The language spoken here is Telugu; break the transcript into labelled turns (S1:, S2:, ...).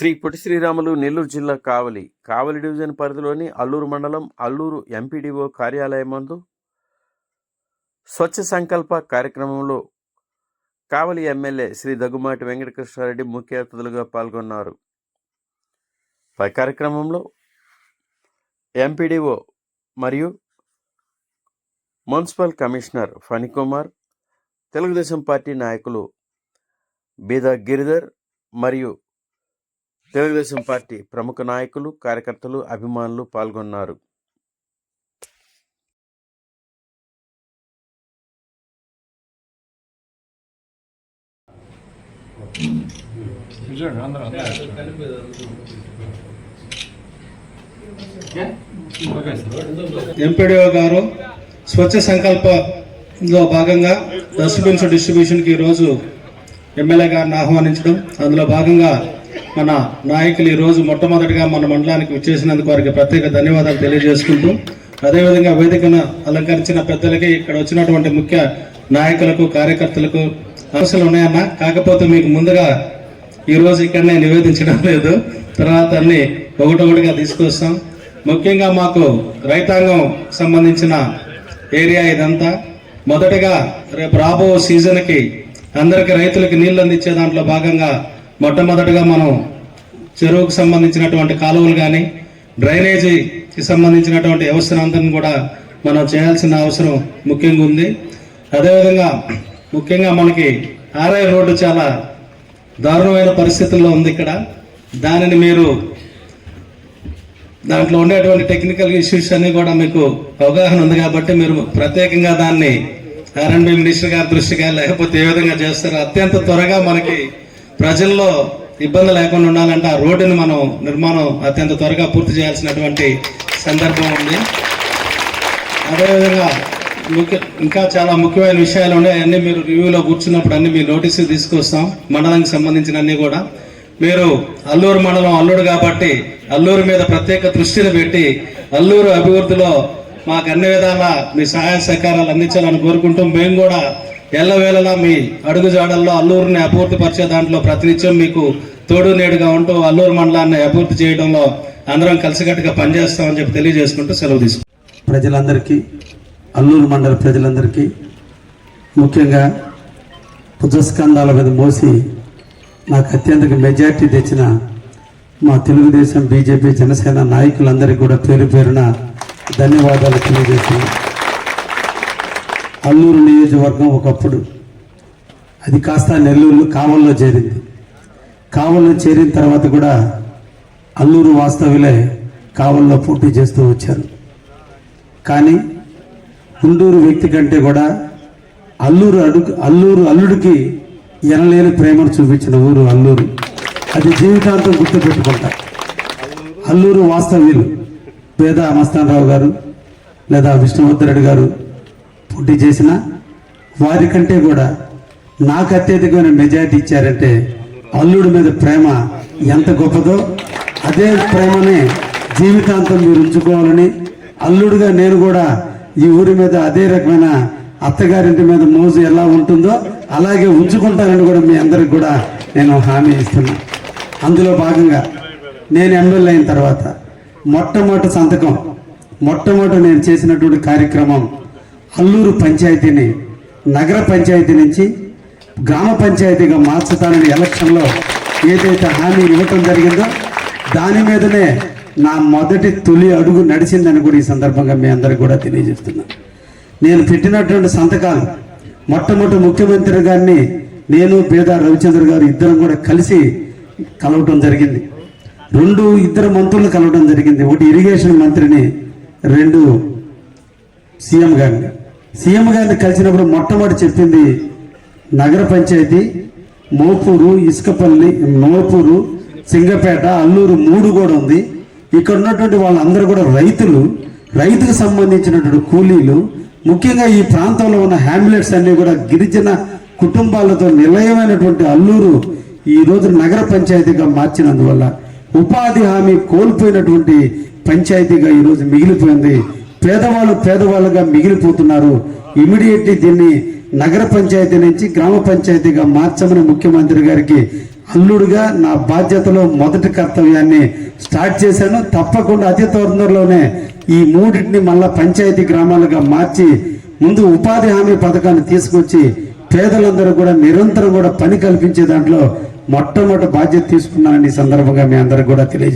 S1: శ్రీ పొట్టి శ్రీరాములు నెల్లూరు జిల్లా కావలి. కావలి డివిజన్ పరిధిలోని అల్లూరు మండలం అల్లూరు ఎంపీడీఓ కార్యాలయం ముందు స్వచ్ఛ సంకల్ప కార్యక్రమంలో కావలి ఎమ్మెల్యే శ్రీ దగ్గుమాటి వెంకటకృష్ణారెడ్డి ముఖ్య అతిథులుగా పాల్గొన్నారు. పై కార్యక్రమంలో ఎంపీడీఓ మరియు municipal commissioner Phanikumar Telugu Desam party నాయకులు బీదా గిరిధర్ మరియు తెలుగుదేశం పార్టీ ప్రముఖ నాయకులు కార్యకర్తలు అభిమానులు పాల్గొన్నారు.
S2: ఎంపీడీఓ గారు స్వచ్ఛ సంకల్పంలో భాగంగా డస్ట్బిన్స్ డిస్ట్రిబ్యూషన్కి ఈరోజు ఎమ్మెల్యే గారిని ఆహ్వానించడం అందులో భాగంగా మన నాయకులు ఈరోజు మొట్టమొదటిగా మన మండలానికి విచ్చేసినందుకు వారికి ప్రత్యేక ధన్యవాదాలు తెలియజేసుకుంటూ అదేవిధంగా వేదికను అలంకరించిన పెద్దలకి ఇక్కడ వచ్చినటువంటి ముఖ్య నాయకులకు కార్యకర్తలకు అవసరం ఉన్నాయన్న. కాకపోతే మీకు ముందుగా ఈరోజు ఇక్కడనే నివేదించడం లేదు. తర్వాత అన్ని ఒకటొకటిగా తీసుకొస్తాం. ముఖ్యంగా మాకు రైతాంగం సంబంధించిన ఏరియా ఇదంతా. మొదటగా రేపు రాబో సీజన్కి అందరికి రైతులకు నీళ్ళు అందించే దాంట్లో భాగంగా మొట్టమొదటిగా మనం చెరువుకు సంబంధించినటువంటి కాలువలు కానీ డ్రైనేజీకి సంబంధించినటువంటి వ్యవస్థనంతా కూడా మనం చేయాల్సిన అవసరం ముఖ్యంగా ఉంది. అదేవిధంగా ముఖ్యంగా మనకి ఆర్ఐ రోడ్డు చాలా దారుణమైన పరిస్థితుల్లో ఉంది ఇక్కడ. దానిని మీరు దాంట్లో ఉండేటువంటి టెక్నికల్ ఇష్యూస్ అన్నీ కూడా మీకు అవగాహన ఉంది కాబట్టి మీరు ప్రత్యేకంగా దాన్ని ఆర్ఎండ్బి మినిస్టర్ గారి దృష్టిగా లేకపోతే ఏ విధంగా చేస్తారు అత్యంత త్వరగా మనకి ప్రజల్లో ఇబ్బంది లేకుండా ఉండాలంటే ఆ రోడ్డుని మనం నిర్మాణం అత్యంత త్వరగా పూర్తి చేయాల్సినటువంటి సందర్భం ఉంది. అదేవిధంగా ముఖ్య ఇంకా చాలా ముఖ్యమైన విషయాలు ఉన్నాయి. అన్నీ మీరు రివ్యూలో కూర్చున్నప్పుడు అన్ని మీ నోటీసు తీసుకొస్తాం. మండలానికి సంబంధించిన అన్నీ కూడా. మీరు అల్లూరు మండలం అల్లూరు కాబట్టి అల్లూరు మీద ప్రత్యేక దృష్టిని పెట్టి అల్లూరు అభివృద్ధిలో మాకు అన్ని విధాల మీ సహాయ సహకారాలు అందించాలని కోరుకుంటూ మేము కూడా ఎల్లవేళలా మీ అడుగుజాడల్లో అల్లూరుని అభివృద్ధి పరిచే దాంట్లో ప్రతినిత్యం మీకు తోడు నేడుగా ఉంటూ అల్లూరు మండలాన్ని అభివృద్ధి చేయడంలో అందరం కలిసికట్టుగా పనిచేస్తామని చెప్పి తెలియజేసుకుంటూ సెలవు తీసుకుంటాం
S3: ప్రజలందరికీ అల్లూరు మండల ప్రజలందరికీ ముఖ్యంగా భుజస్కంధాల మీద మోసి నాకు అత్యంత మెజార్టీ తెచ్చిన మా తెలుగుదేశం బీజేపీ జనసేన నాయకులందరికీ కూడా పేరు పేరున ధన్యవాదాలు తెలియజేస్తున్నాను. అల్లూరు నియోజకవర్గం ఒకప్పుడు అది కాస్త నెల్లూరు కావల్లో చేరింది. కావల్లో చేరిన తర్వాత కూడా అల్లూరు వాస్తవ్యులే కావల్లో పోటీ చేస్తూ వచ్చారు. కానీ ఉండూరు వ్యక్తి కంటే కూడా అల్లూరు అడుగు అల్లూరు అల్లుడికి ఎనలేని ప్రేమను చూపించిన ఊరు అల్లూరు. అది జీవితాంతం గుర్తుపెట్టుకుంటా. అల్లూరు వాస్తవ్యులు పేద మస్తానరావు గారు లేదా విష్ణువర్ధరెడ్డి గారు పోటీ చేసిన వారికంటే కూడా నాకు అత్యధికమైన మెజారిటీ ఇచ్చారంటే అల్లుడి మీద ప్రేమ ఎంత గొప్పదో అదే ప్రేమని జీవితాంతం మీరు ఉంచుకోవాలని అల్లుడుగా నేను కూడా ఈ ఊరి మీద అదే రకమైన అత్తగారింటి మీద మోజు ఎలా ఉంటుందో అలాగే ఉంచుకుంటానని కూడా మీ అందరికి కూడా నేను హామీ ఇస్తున్నా. అందులో భాగంగా నేను ఎమ్మెల్యే అయిన తర్వాత మొట్టమొదటి సంతకం మొట్టమొదటి నేను చేసినటువంటి కార్యక్రమం అల్లూరు పంచాయతీని నగర పంచాయతీ నుంచి గ్రామ పంచాయతీగా మార్చుతానని ఎలక్షన్లో ఏదైతే హామీ ఇవ్వటం జరిగిందో దాని మీదనే నా మొదటి తొలి అడుగు నడిచిందని కూడా ఈ సందర్భంగా మీ అందరికి కూడా తెలియజేస్తున్నాను నేను పెట్టినటువంటి సంతకాలు మొట్టమొదటి ముఖ్యమంత్రి గారిని నేను పేద రవిచంద్ర గారు ఇద్దరం కూడా కలిసి కలవటం జరిగింది. రెండు ఇద్దరు మంత్రులు కలవడం జరిగింది. ఒకటి ఇరిగేషన్ మంత్రిని రెండు సీఎం గారిని. సీఎం గారిని కలిసినప్పుడు మొట్టమొదటి చెప్పింది నగర పంచాయతీ మోపూరు ఇసుకపల్లి మోపూరు సింగపేట అల్లూరు మూడు కూడా ఉంది. ఇక్కడ ఉన్నటువంటి వాళ్ళందరూ కూడా రైతులు. రైతుకు సంబంధించినటువంటి కూలీలు. ముఖ్యంగా ఈ ప్రాంతంలో ఉన్న హ్యాంబులెట్స్ అన్నీ కూడా గిరిజన కుటుంబాలతో నిలయమైనటువంటి అల్లూరు ఈ రోజు నగర పంచాయతీగా మార్చినందువల్ల ఉపాధి హామీ కోల్పోయినటువంటి పంచాయతీగా ఈరోజు మిగిలిపోయింది. పేదవాళ్ళు పేదవాళ్ళుగా మిగిలిపోతున్నారు. ఇమీడియట్లీ దీన్ని నగర పంచాయతీ నుంచి గ్రామ పంచాయతీగా మార్చమని ముఖ్యమంత్రి గారికి అల్లుడుగా నా బాధ్యతలో మొదటి కర్తవ్యాన్ని స్టార్ట్ చేశాను. తప్పకుండా అతి తొందరలోనే ఈ మూడింటిని మళ్ళా పంచాయతీ గ్రామాలుగా మార్చి ముందు ఉపాధి హామీ పథకాన్ని తీసుకొచ్చి పేదలందరూ కూడా నిరంతరం కూడా పని కల్పించే దాంట్లో మొట్టమొదటి బాధ్యత తీసుకున్నానని సందర్భంగా మీ అందరికి కూడా తెలియజేస్తాను